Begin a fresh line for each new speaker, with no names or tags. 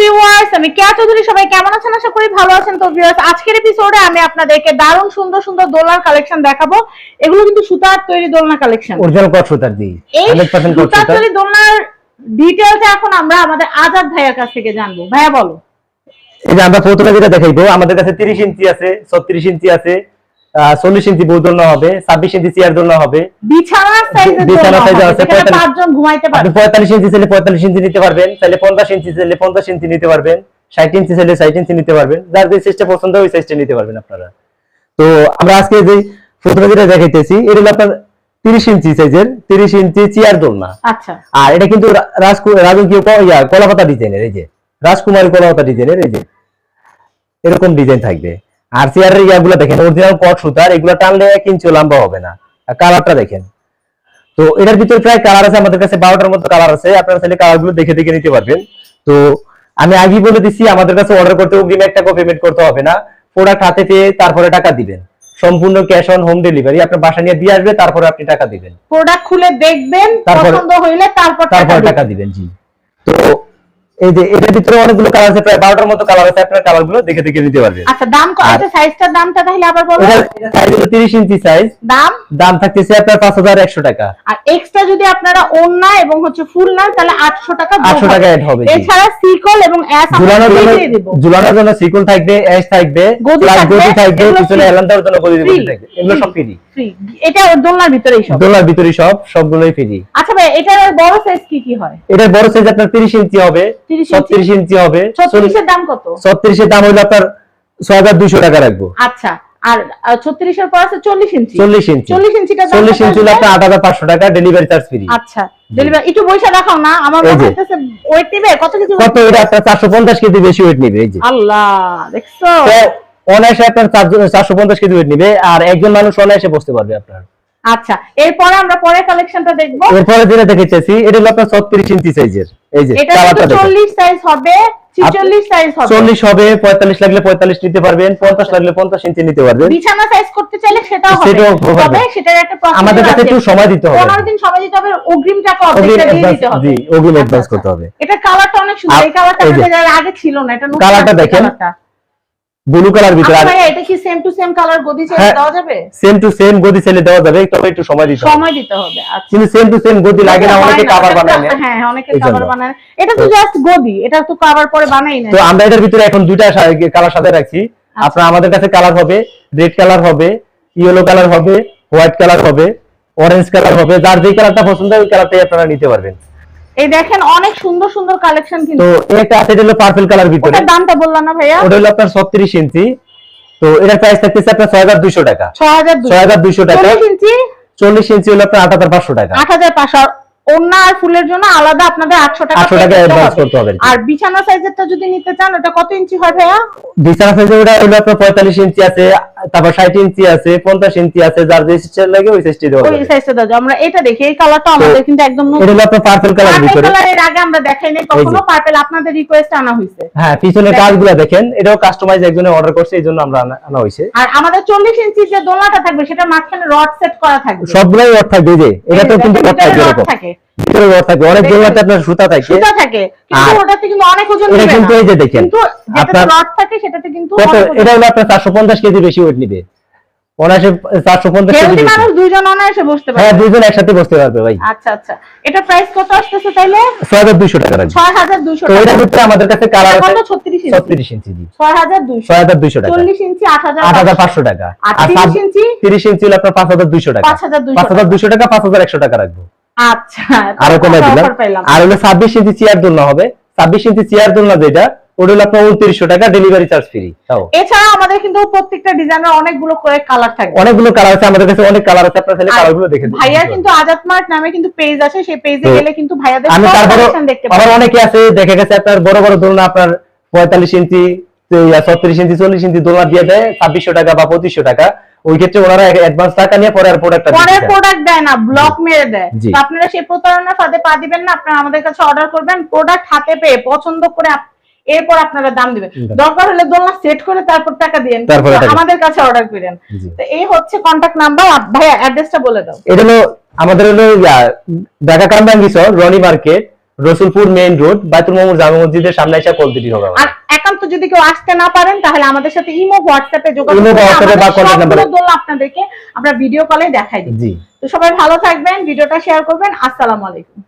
Viewers আমি কেয়া চৌধুরী সবাই কেমন আছেন? আশা করি ভালো আছেন। তো ভিউয়ার্স আজকের এপিসোডে আমি আপনাদেরকে দারুণ সুন্দর সুন্দর দোলনার কালেকশন দেখাবো। এগুলো কিন্তু সুতার তৈরি দোলনা কালেকশন
অরিজিনাল কট সুতার দিই
এই সুতার
সুতার।
তৈরি দোলনার ডিটেইলস এখন আমরা আমাদের আজাদ ভাইয়ের কাছ থেকে জানব। ভাইয়া বলো।
এই যে আমরা প্রথমে যেটা দেখাইবো আমাদের কাছে 30 ইঞ্চি আছে 36 ইঞ্চি আছে 40 ইঞ্চি বৌদোলনা হবে 26 ইঞ্চি চেয়ার হবে।
বিছানার সাইজের
বিছানার
দোলনা
size
হবে,
আছে,
যেখানে
45
পাঁচজন ঘুমাইতে
আপনি
পারবে
45 ইঞ্চি চাইলে 45 ইঞ্চি নিতে পারবেন চাইলে 50 ইঞ্চি চাইলে 50 ইঞ্চি নিতে পারবেন 60 ইঞ্চি চাইলে 60 ইঞ্চি নিতে পারবেন যার যে সাইজটা পছন্দ ওই সাইজটা নিতে পারবেন আপনারা। তো আমরা আজকে যে প্রথমে যেটা দেখাইতেছি এটা হলো আপনার 30 ইঞ্চি সাইজের 30 ইঞ্চি চেয়ার দোলনা।
আচ্ছা।
আর এটা কিন্তু রাজকীয় কলাপাতা ডিজাইনের এই যে রাজকুমারী কলাপাতা ডিজাইনের এই যে এরকম ডিজাইন থাকবে। আর চেয়ারের ইয়াগুলো দেখেন অরিজিনাল কট সুতার এগুলো টানলে এক ইঞ্চি লম্বা হবে না। আর কালারটা দেখেন। তো এটার ভিতরে প্রায় কালার আছে আমাদের কাছে বারোটার মতো কালার আছে আপনারা চাইলে কালারগুলো দেখে দেখে নিতে পারবেন। তো আমি আগে বলে দিচ্ছি আমাদের কাছে অর্ডার করতে অগ্রিম এক টাকা পেমেন্ট করতে হবে না। প্রোডাক্ট হাতে পেয়ে তারপরে টাকা দিবেন। সম্পূর্ণ ক্যাশ অন হোম ডেলিভারি আপনার বাসা নিয়ে দিয়ে আসবে তারপরে আপনি টাকা দিবেন।
প্রোডাক্ট খুলে দেখবেন
তারপরে-
পছন্দ হইলে তারপর
তারপর টাকা দিবেন জি। তো এই যে এটার ভিতরে অনেকগুলো কালার আছে প্রায় বারোটার মতো কালার আছে আপনার কালার দেখে দেখে নিতে পারবেন।
আচ্ছা দাম কত সাইজটার দামটা তাহলে আবার বলো।
এটা সাইজ হলো তিরিশ ইঞ্চি সাইজ
দাম?
দাম থাকতেছে আপনার পাঁচ হাজার একশো টাকা।
আর এক্সট্রা যদি আপনারা ওন্না এবং হচ্ছে ফুল নেন তাহলে 800 টাকা
800 টাকা add হবে,
এছাড়া সিকল এবং অ্যাস
ঝুলানোর জন্য
দিয়ে
ঝুলানোর জন্য সিকুল থাকবে অ্যাশ থাকবে প্লাস গদি থাকবে পিছনে
free।
জন্য গদি থাকবে। এগুলো সব ফ্রি
ফ্রি এটা দোলনার ভিতরেই সব।
দোলার ভিতরে সব সবগুলোই ফ্রি
আচ্ছা ভাই এটার বড় সাইজ কি কি হয়?
এটার বড় সাইজ আপনার তিরিশ ইঞ্চি হবে।
30?
ছত্রিশ ইঞ্চি। হবে।
36 এর দাম কত?
ছত্রিশের দাম হলো আপনার ছয় হাজার দুইশো টাকা রাখব।
আচ্ছা আর 36 এর পর আছে 40 ইঞ্চি।
চল্লিশ ইঞ্চি।
40 ইঞ্চিটা দাম
চল্লিশ ইঞ্চি হলো
আসবে?
আপনার আট হাজার পাঁচশো টাকা ডেলিভারি চার্জ ফ্রি
আচ্ছা ডেলিভারি একটু পয়সা না আমার ওয়েট নিবে কত
কত এটা আপনার চারশো পঞ্চাশ কেজি বেশি ওয়েট নিবে এই যে।
আল্লাহ দেখছ?
অনায়াসে আপনার চারশো পঞ্চাশ কেজি ওয়েট নিবে আর একজন মানুষ অনায়াসে বসতে পারবে আপনার।
আচ্ছা এরপরে আমরা পরের কালেকশনটা দেখব।
এরপরে যেটা দেখেছি এটা হলো আপনার ছত্রিশ ইঞ্চি সাইজের এই যে
এটা
কালারটা
40 সাইজ হবে 46 সাইজ হবে।
চল্লিশ হবে পঁয়তাল্লিশ লাগলে পঁয়তাল্লিশ নিতে পারবেন পঞ্চাশ লাগলে পঞ্চাশ ইঞ্চি নিতে পারবেন।
বিছানা সাইজ করতে চাইলে সেটাও হবে। তবে সেটার একটা প্রসেস
আমাদের কাছে একটু সময় দিতে হবে।
15 দিন সময় দিতে হবে অগ্রিম টাকা অর্ধেকটা দিয়ে দিতে হবে।
জি, অগ্রিম অ্যাডভান্স
আচ্ছা।
করতে হবে।
এটা কালারটা অনেক সুন্দর। এই কালারটা আমাদের আগে ছিল না এটা নতুন
কালারটা দেখেন। ব্লু কালার ভিতরে
আচ্ছা
আর
এটা কি সেম টু সেম কালার গদি। দেওয়া যাবে?
সেম টু সেম গদি দেওয়া যাবে তবে একটু সময় দিতে হবে।
সময় দিতে হবে আচ্ছা।
কিন্তু সেম টু সেম গদি লাগে না অনেকে কাভার বানায় না।
হ্যাঁ হ্যাঁ অনেকে কভার বানায় এটা তো জাস্ট গদি এটা তো কভার পরে বানাই না
তো আমরা এটার ভিতরে এখন দুইটা কালার সাথে রাখছি।
আচ্ছা।
আপনার আমাদের কাছে কালার হবে রেড কালার হবে ইয়েলো কালার হবে হোয়াইট কালার হবে অরেঞ্জ কালার হবে যার যে কালারটা পছন্দ হয় ওই কালারটাই আপনারা নিতে পারবেন।
এই দেখেন অনেক সুন্দর সুন্দর কালেকশন
তো
কিন্তু
আছে এটা হলো পার্পল কালার ভিতরে।
ওটার দামটা বললাম না ভাইয়া।
ওটা হলো আপনার ছত্রিশ ইঞ্চি। তো এটার প্রাইস থাকতেছে আপনার ছয় হাজার দুইশো টাকা।
ছয় হাজার
ছয় হাজার দুইশো টাকা।
চল্লিশ ইঞ্চি?
চল্লিশ ইঞ্চি হলো আপনার আট হাজার পাঁচশো টাকা।
আট হাজার পাঁচশো। আর ওড়না আর ফুলের জন্য আলাদা আপনাদের আটশো টাকা
আটশো
pay
টাকা
করতে
অ্যাডভান্স
হবে।
করতে হবে।
আর বিছানা সাইজেরটা যদি নিতে চান ওটা কত ইঞ্চি হয় ভাইয়া?
বিছানা সাইজে ওটা হলো আপনার পঁয়তাল্লিশ ইঞ্চি আছে তারপর ষাট ইঞ্চি আছে পঞ্চাশ ইঞ্চি আছে যার যে সিস্টেম লাগে ওই সিস্টেম দেওয়া
ওই সাইজটা দাও আমরা এটা দেখি এই কালারটা আমাদের কিন্তু একদম
এটা হলো আপনার পার্পল কালার ভিতরে।
কালারের আগে আমরা দেখাই নাই কখনো পার্পল আপনাদের রিকোয়েস্ট আনা হয়েছে।
হ্যাঁ
পিছনে।
কাজগুলো দেখেন এটাও কাস্টমাইজ একজনে অর্ডার করছে এই জন্য আমরা আনা- হয়েছে।
আর আমাদের চল্লিশ ইঞ্চি যে দোলনাটা থাকবে সেটা মাঝখানে রড সেট করা থাকবে।
সবগুলাই রড থাকবে যে এটা তো কিন্তু রড থাকবে
ভিতরে
এরকম
থাকে
অনেক আপনার সুতা থাকে।
সুতা থাকে কিন্তু ওটাতে কিন্তু অনেক ওজন
এটা কিন্তু এই যে দেখেন,
কিন্তু রড থাকে সেটাতে কিন্তু
এটা হলো আপনার চারশো পঞ্চাশ কেজি বেশি ওয়েট নিবে। অনায়াসে চারশো পঞ্চাশ কেজি
মানুষ দুইজন অনায়াসে বসতে
হ্যাঁ
পারে
দুজন একসাথে বসতে পারবে ভাই।
আচ্ছা আচ্ছা। এটা প্রাইস কত আসতেছে তাইলে?
ছয় হাজার দুইশো টাকা রাখবে। তো এটার ভিতরে আমাদের কাছে কালার
কত? ইঞ্চি।
ছত্রিশ ইঞ্চি জি
ছয় হাজার দুইশো।
ছয় হাজার দুইশো টাকা।
চল্লিশ ইঞ্চি আট হাজার
আট হাজার পাঁচশো টাকা।
আর
আর
30 ইঞ্চি?
তিরিশ ইঞ্চি হলো আপনার পাঁচ হাজার দুইশো টাকা।
5,200
পাঁচ হাজার দুইশো টাকা পাঁচ হাজার একশো টাকা রাখব।
আচ্ছা
আরও কমে দিলাম। আর হলো ছাব্বিশ ইঞ্চি চেয়ার দোলনা হবে। ছাব্বিশ ইঞ্চি চেয়ার দোলনা যেটা ওটা হলো আপনার উনত্রিশশো টাকা ডেলিভারি চার্জ ফ্রি
এছাড়া আমাদের কিন্তু প্রত্যেকটা ডিজাইনের অনেকগুলো করে কালার থাকবে।
অনেকগুলো কালার আছে আমাদের কাছে অনেক কালার আছে আপনার খালি কালারগুলো দেখে
ভাইয়ার কিন্তু আজাদ মার্ট নামে কিন্তু পেজ আছে সেই পেজে গেলে কিন্তু ভাইয়াদের
আমি তারপরে
দেখতে
আবার অনেকে আছে দেখা গেছে আপনার বড় বড় দোলনা আপনার পঁয়তাল্লিশ ইঞ্চি ছত্রিশ ইঞ্চি চল্লিশ ইঞ্চি দোলনা দিয়ে দেয় ছাব্বিশশো টাকা বা পঁচিশশো টাকা। ওই ক্ষেত্রে ওনারা অ্যাডভান্স টাকা নিয়ে পরে আর প্রোডাক্টটা
পরের প্রোডাক্ট দেয় না ব্লক মেরে দেয়। তো আপনারা সেই প্রতারণার ফাঁদে পা দিবেন না আপনারা আমাদের কাছে অর্ডার করবেন প্রোডাক্ট হাতে পেয়ে পছন্দ করে এরপর আপনারা দাম দিবেন। দরকার হলে দোলনা সেট করে তারপর টাকা
তারপরে
আমাদের কাছে অর্ডার করেন। তো এই হচ্ছে কন্টাক্ট নাম্বার ভাইয়া অ্যাড্রেসটা বলে দাও।
এটা হলো আমাদের হলো Dhaka Kamrangi Char Roni market Rasulpur main road Baitul Mamur Jame মসজিদের সামনে এসে কল দিতে হবে
আর একান্ত যদি কেউ আসতে না পারেন তাহলে আমাদের সাথে ইমো হোয়াটসঅ্যাপে যোগাযোগ
ইমো, হোয়াটসঅ্যাপে বা
নাম্বার আপনাদেরকে আমরা ভিডিও কলে দেখাই দিই
জি।
তো সবাই ভালো থাকবেন ভিডিওটা শেয়ার করবেন। আসসালামু আলাইকুম।